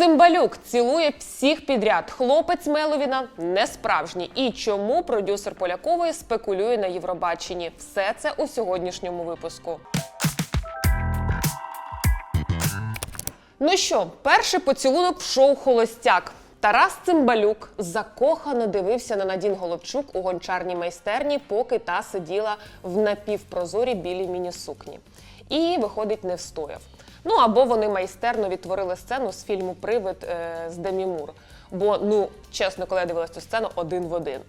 Цимбалюк цілує всіх підряд. Хлопець Меловіна не справжній. І чому продюсер Полякової спекулює на Євробаченні? Все це у сьогоднішньому випуску. Ну що, перший поцілунок в шоу Холостяк. Тарас Цимбалюк закохано дивився на Надін Головчук у гончарній майстерні, поки та сиділа в напівпрозорій білій міні-сукні. І, виходить, не встояв. Ну або вони майстерно відтворили сцену з фільму Привид е, з Демі Мур. Бо, ну, чесно, коли я дивилася цю сцену, один в один.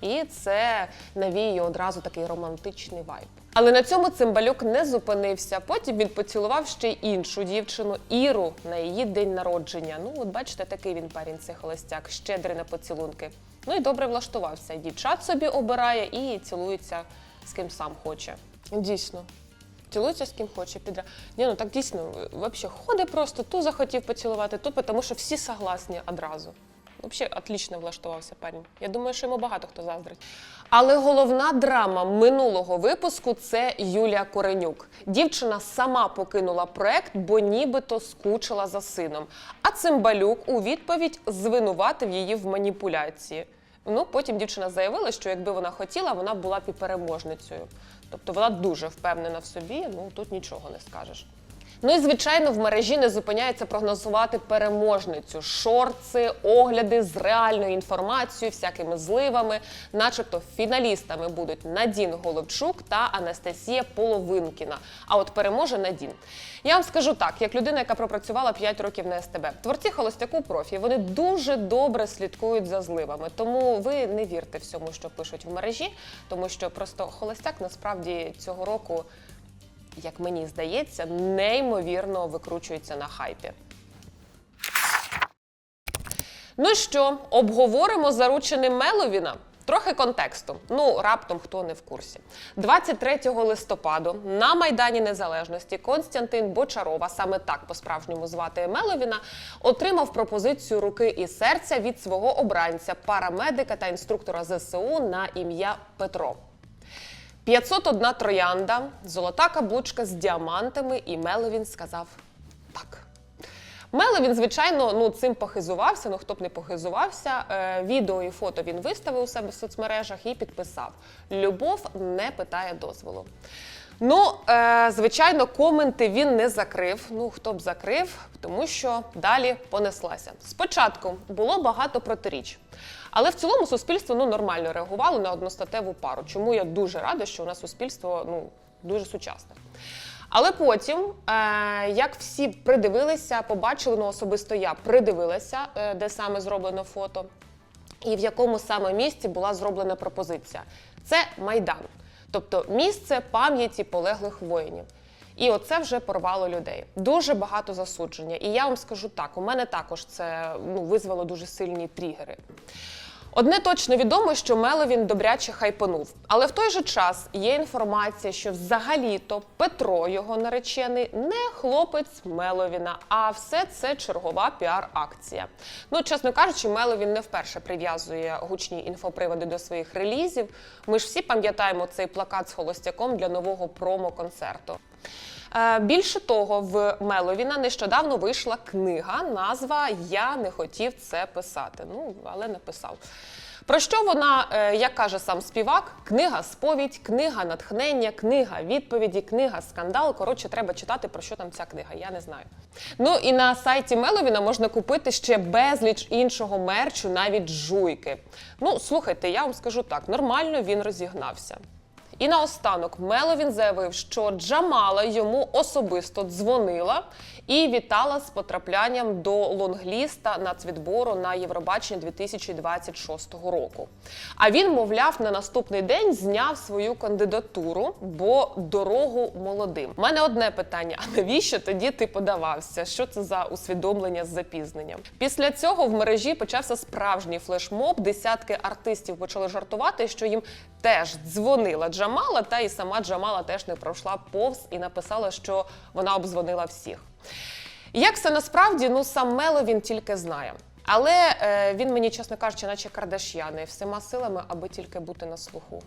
І це навіює одразу такий романтичний вайб. Але на цьому цимбалюк не зупинився. Потім він поцілував ще іншу дівчину Іру на її день народження. Ну, от бачите, такий він парень, цей холостяк, щедрий на поцілунки. Ну і добре влаштувався. Дівчат собі обирає і цілується з ким сам хоче. Дійсно. Цілується з ким хоче підряд. Ні, ну так дійсно, взагалі ходить просто, ту захотів поцілувати, ту, тому що всі согласні одразу. Взагалі, отлично влаштувався парень. Я думаю, що йому багато хто заздрить. Але головна драма минулого випуску це Юлія Коренюк. Дівчина сама покинула проект, бо нібито скучила за сином. А Цимбалюк у відповідь звинуватив її в маніпуляції. Ну, потім дівчина заявила, що якби вона хотіла, вона була б і переможницею. Тобто вона дуже впевнена в собі, ну тут нічого не скажеш. Ну і звичайно, в мережі не зупиняється прогнозувати переможницю, шорти, огляди з реальною інформацією, всякими зливами, начебто фіналістами будуть Надін Головчук та Анастасія Половинкіна. А от переможе Надін. Я вам скажу так, як людина, яка пропрацювала 5 років на СТБ. Творці холостяку профі вони дуже добре слідкують за зливами. Тому ви не вірте всьому, що пишуть в мережі, тому що просто холостяк насправді цього року як мені здається, неймовірно викручується на хайпі. Ну що, обговоримо заручений Меловіна? Трохи контексту. Ну, раптом хто не в курсі. 23 листопаду на Майдані Незалежності Константин Бочарова, саме так по-справжньому звати Меловіна, отримав пропозицію руки і серця від свого обранця, парамедика та інструктора ЗСУ на ім'я Петро. 501 троянда, золота каблучка з діамантами, і Меловін сказав так. Меловін, звичайно, ну цим похизувався. Ну хто б не похизувався. Е, відео і фото він виставив у себе в соцмережах і підписав: Любов не питає дозволу. Ну, е, звичайно, коменти він не закрив. Ну хто б закрив, тому що далі понеслася. Спочатку було багато протиріч. Але в цілому суспільство ну нормально реагувало на одностатеву пару. Чому я дуже рада, що у нас суспільство ну дуже сучасне. Але потім, е, як всі придивилися, побачили, ну особисто я придивилася, е, де саме зроблено фото, і в якому саме місці була зроблена пропозиція. Це Майдан, тобто місце пам'яті полеглих воїнів. І оце вже порвало людей. Дуже багато засудження. І я вам скажу так: у мене також це ну, визвало дуже сильні тригери. Одне точно відомо, що Меловін добряче хайпанув. Але в той же час є інформація, що взагалі-то Петро, його наречений, не хлопець Меловіна, а все це чергова піар-акція. Ну, чесно кажучи, Меловін не вперше прив'язує гучні інфоприводи до своїх релізів. Ми ж всі пам'ятаємо цей плакат з холостяком для нового промо-концерту. Е, Більше того, в Меловіна нещодавно вийшла книга, назва Я не хотів це писати. Ну, але написав. Про що вона, е, як каже сам співак, книга сповідь, книга натхнення, книга відповіді, книга скандал. Коротше, треба читати, про що там ця книга. Я не знаю. Ну і на сайті Меловіна можна купити ще безліч іншого мерчу, навіть жуйки. Ну, слухайте, я вам скажу так: нормально він розігнався. І наостанок Меловін заявив, що Джамала йому особисто дзвонила і вітала з потраплянням до лонгліста нацвідбору на Євробачення 2026 року. А він, мовляв, на наступний день зняв свою кандидатуру, бо дорогу молодим. У мене одне питання: а навіщо тоді ти подавався? Що це за усвідомлення з запізненням? Після цього в мережі почався справжній флешмоб. Десятки артистів почали жартувати, що їм теж дзвонила Джамала, та і сама Джамала теж не пройшла повз і написала, що вона обдзвонила всіх. Як це насправді, ну сам Мело він тільки знає. Але е, він мені, чесно кажучи, наче Кардаш'яни, всіма силами, аби тільки бути на слуху.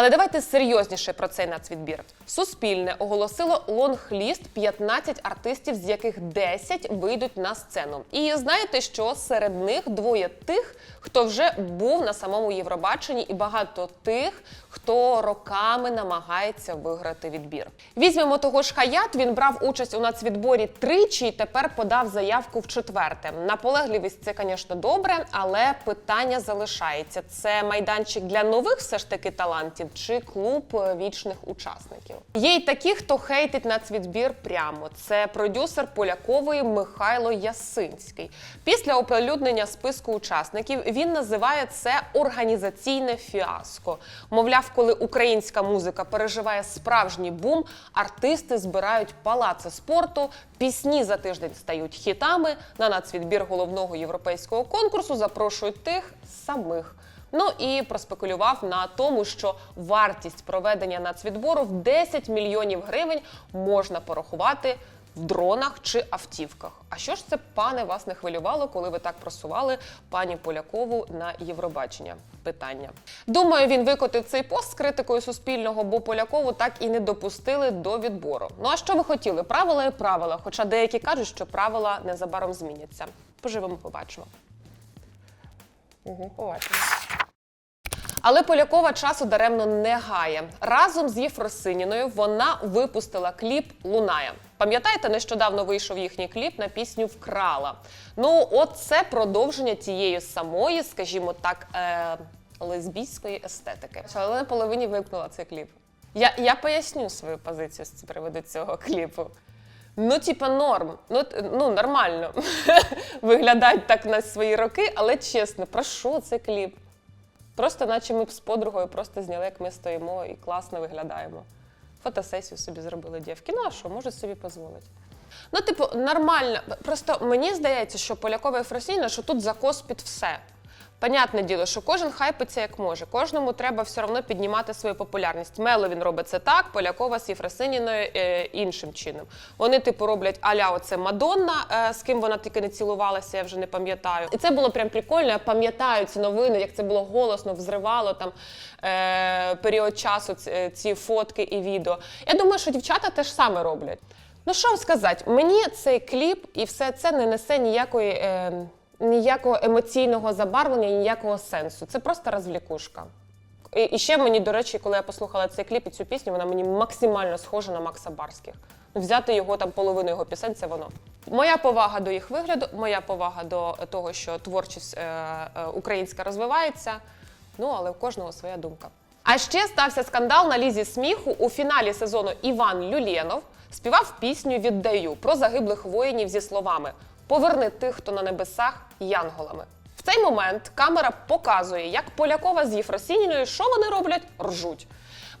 Але давайте серйозніше про цей нацвідбір. Суспільне оголосило лонг-ліст 15 артистів, з яких 10 вийдуть на сцену. І знаєте, що серед них двоє тих, хто вже був на самому Євробаченні, і багато тих, хто роками намагається виграти відбір. Візьмемо того ж Хаят. Він брав участь у нацвідборі тричі і тепер подав заявку в четверте. Наполегливість це, звісно, добре, але питання залишається: це майданчик для нових все ж таки талантів чи клуб вічних учасників. Є й такі, хто хейтить нацвідбір прямо. Це продюсер Полякової Михайло Ясинський. Після оприлюднення списку учасників він називає це організаційне фіаско. Мовляв, коли українська музика переживає справжній бум, артисти збирають палаци спорту, пісні за тиждень стають хітами. На нацвідбір головного європейського конкурсу запрошують тих самих. Ну і проспекулював на тому, що вартість проведення нацвідбору в 10 мільйонів гривень можна порахувати в дронах чи автівках. А що ж це, пане, вас не хвилювало, коли ви так просували пані Полякову на Євробачення? Питання. Думаю, він викотив цей пост з критикою Суспільного, бо Полякову так і не допустили до відбору. Ну а що ви хотіли? Правила і правила. Хоча деякі кажуть, що правила незабаром зміняться. Поживемо, побачимо. Угу, побачимо. Але Полякова часу даремно не гає. Разом з Єфросиніною вона випустила кліп Лунає. Пам'ятаєте, нещодавно вийшов їхній кліп на пісню Вкрала. Ну, от це продовження тієї самої, скажімо так, е- лесбійської естетики. Але на половині вимкнула цей кліп. Я, я поясню свою позицію з приводу цього кліпу. Ну, типа, норм. Ну, ну нормально. Виглядають так на свої роки, але чесно, про що цей кліп? Просто наче ми б з подругою просто зняли, як ми стоїмо і класно виглядаємо. Фотосесію собі зробили дівки. Ну а що, можуть собі дозволити. Ну, типу, нормально. Просто мені здається, що Полякова і Фросіна, що тут закос під все. Понятне діло, що кожен хайпиться як може. Кожному треба все одно піднімати свою популярність. Мело він робить це так, Полякова з Єфросиніною е, іншим чином. Вони, типу, роблять аля оце Мадонна, е, з ким вона тільки не цілувалася, я вже не пам'ятаю. І це було прям прикольно. Я пам'ятаю ці новини, як це було голосно, взривало там е, період часу ці, е, ці фотки і відео. Я думаю, що дівчата теж саме роблять. Ну що вам сказати, мені цей кліп і все це не несе ніякої. Е, ніякого емоційного забарвлення, ніякого сенсу. Це просто розвлікушка. І, і ще мені, до речі, коли я послухала цей кліп і цю пісню, вона мені максимально схожа на Макса Барських. Ну, Взяти його там половину його пісень це воно. Моя повага до їх вигляду, моя повага до того, що творчість е, е, українська розвивається. Ну але в кожного своя думка. А ще стався скандал на лізі сміху у фіналі сезону Іван Люленов співав пісню Віддаю про загиблих воїнів зі словами Поверни тих, хто на небесах янголами. В цей момент камера показує, як Полякова з Єфросініною, що вони роблять? Ржуть.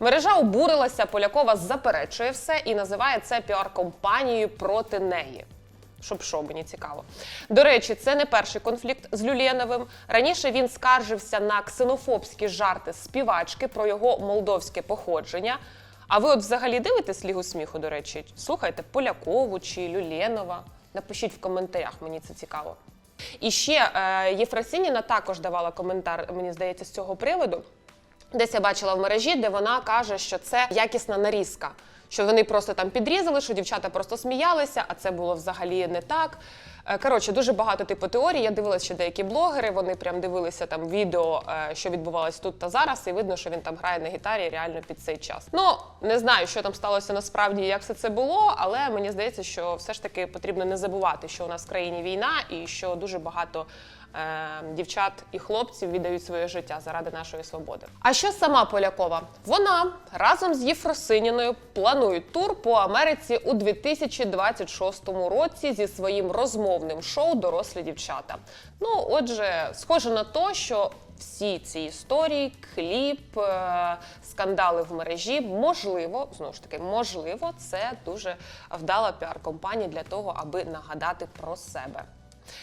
Мережа обурилася, Полякова заперечує все і називає це піар-компанією проти неї. Щоб що, мені цікаво. До речі, це не перший конфлікт з Люленовим. Раніше він скаржився на ксенофобські жарти співачки про його молдовське походження. А ви от взагалі дивитесь лігу сміху, до речі? Слухайте Полякову чи Люленова? Напишіть в коментарях, мені це цікаво. І ще е, Єфросініна також давала коментар, мені здається, з цього приводу. Десь я бачила в мережі, де вона каже, що це якісна нарізка. Що вони просто там підрізали, що дівчата просто сміялися, а це було взагалі не так. Е, Коротше, дуже багато типу теорій. Я дивилася ще деякі блогери. Вони прям дивилися там відео, е, що відбувалось тут та зараз, і видно, що він там грає на гітарі реально під цей час. Ну не знаю, що там сталося насправді, як все це було, але мені здається, що все ж таки потрібно не забувати, що у нас в країні війна, і що дуже багато е, дівчат і хлопців віддають своє життя заради нашої свободи. А що сама Полякова? Вона разом з Єфросиніною планують тур по Америці у 2026 році зі своїм розмовним шоу Дорослі дівчата. Ну, отже, схоже на те, що всі ці історії, кліп, е, скандали в мережі, можливо, знову ж таки, можливо, це дуже вдала піар-компанія для того, аби нагадати про себе.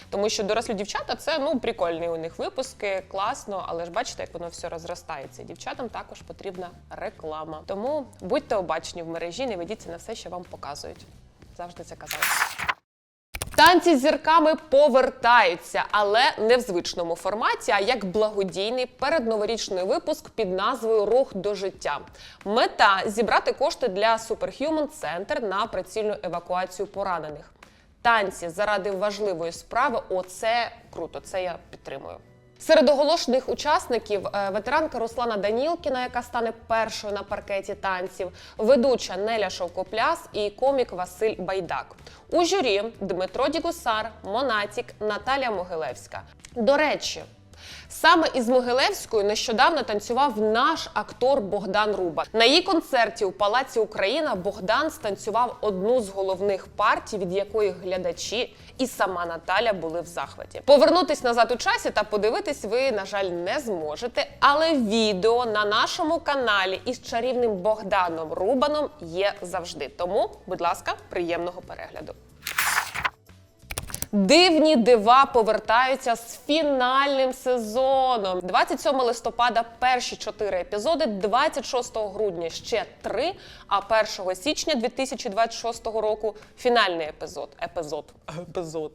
Тому що дорослі дівчата це ну прикольні у них випуски, класно, але ж бачите, як воно все розростається. Дівчатам також потрібна реклама. Тому будьте обачні в мережі, не ведіться на все, що вам показують. Завжди це казала. Танці з зірками повертаються, але не в звичному форматі, а як благодійний передноворічний випуск під назвою Рух до життя. Мета зібрати кошти для Superhuman Center на прицільну евакуацію поранених. Танці заради важливої справи. Оце круто. Це я підтримую. Серед оголошених учасників е, ветеранка Руслана Данілкіна, яка стане першою на паркеті танців, ведуча Неля Шовкопляс і комік Василь Байдак. У журі Дмитро Дігусар, Монатік, Наталя Могилевська. До речі, Саме із Могилевською нещодавно танцював наш актор Богдан Руба. На її концерті у Палаці Україна Богдан станцював одну з головних партій, від якої глядачі і сама Наталя були в захваті. Повернутись назад у часі та подивитись ви, на жаль, не зможете. Але відео на нашому каналі із чарівним Богданом Рубаном є завжди. Тому, будь ласка, приємного перегляду. Дивні дива повертаються з фінальним сезоном. 27 листопада перші чотири епізоди, 26 грудня ще три, а 1 січня 2026 року фінальний епізод. Епізод. Епізод.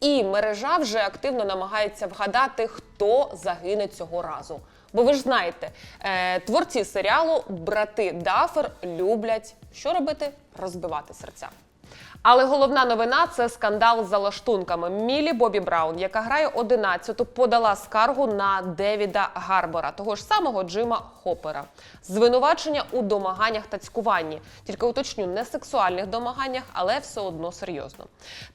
І мережа вже активно намагається вгадати, хто загине цього разу. Бо ви ж знаєте, е, творці серіалу брати Дафер люблять що робити? Розбивати серця. Але головна новина це скандал з залаштунками. Мілі Бобі Браун, яка грає 11-ту, подала скаргу на Девіда Гарбора, того ж самого Джима Хопера. Звинувачення у домаганнях та цькуванні. Тільки уточню, не сексуальних домаганнях, але все одно серйозно.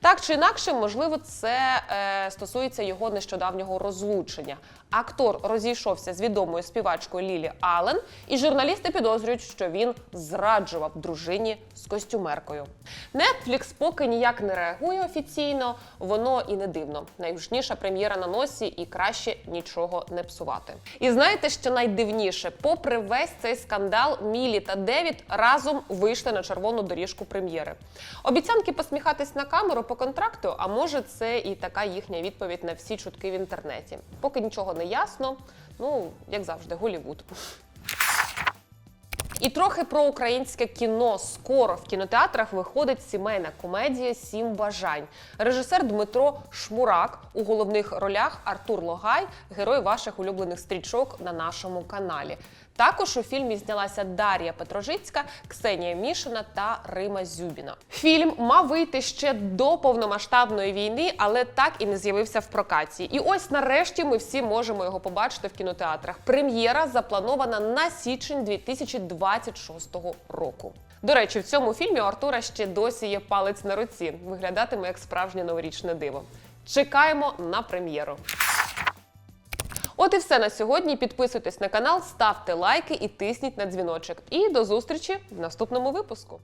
Так чи інакше, можливо, це е, стосується його нещодавнього розлучення. Актор розійшовся з відомою співачкою Лілі Аллен, і журналісти підозрюють, що він зраджував дружині з костюмеркою. Netflix поки ніяк не реагує офіційно, воно і не дивно. Найгучніша прем'єра на носі, і краще нічого не псувати. І знаєте, що найдивніше, попри весь цей скандал, Мілі та Девід разом вийшли на червону доріжку прем'єри. Обіцянки посміхатись на камеру по контракту, а може, це і така їхня відповідь на всі чутки в інтернеті. Поки нічого не ясно. Ну, як завжди, Голівуд. І трохи про українське кіно. Скоро в кінотеатрах виходить сімейна комедія Сім бажань. Режисер Дмитро Шмурак у головних ролях Артур Логай, герой ваших улюблених стрічок на нашому каналі. Також у фільмі знялася Дар'я Петрожицька, Ксенія Мішина та Рима Зюбіна. Фільм мав вийти ще до повномасштабної війни, але так і не з'явився в прокаті. І ось нарешті ми всі можемо його побачити в кінотеатрах. Прем'єра запланована на січень 2026 року. До речі, в цьому фільмі у Артура ще досі є палець на руці. Виглядатиме як справжнє новорічне диво. Чекаємо на прем'єру. От і все на сьогодні. Підписуйтесь на канал, ставте лайки і тисніть на дзвіночок. І до зустрічі в наступному випуску.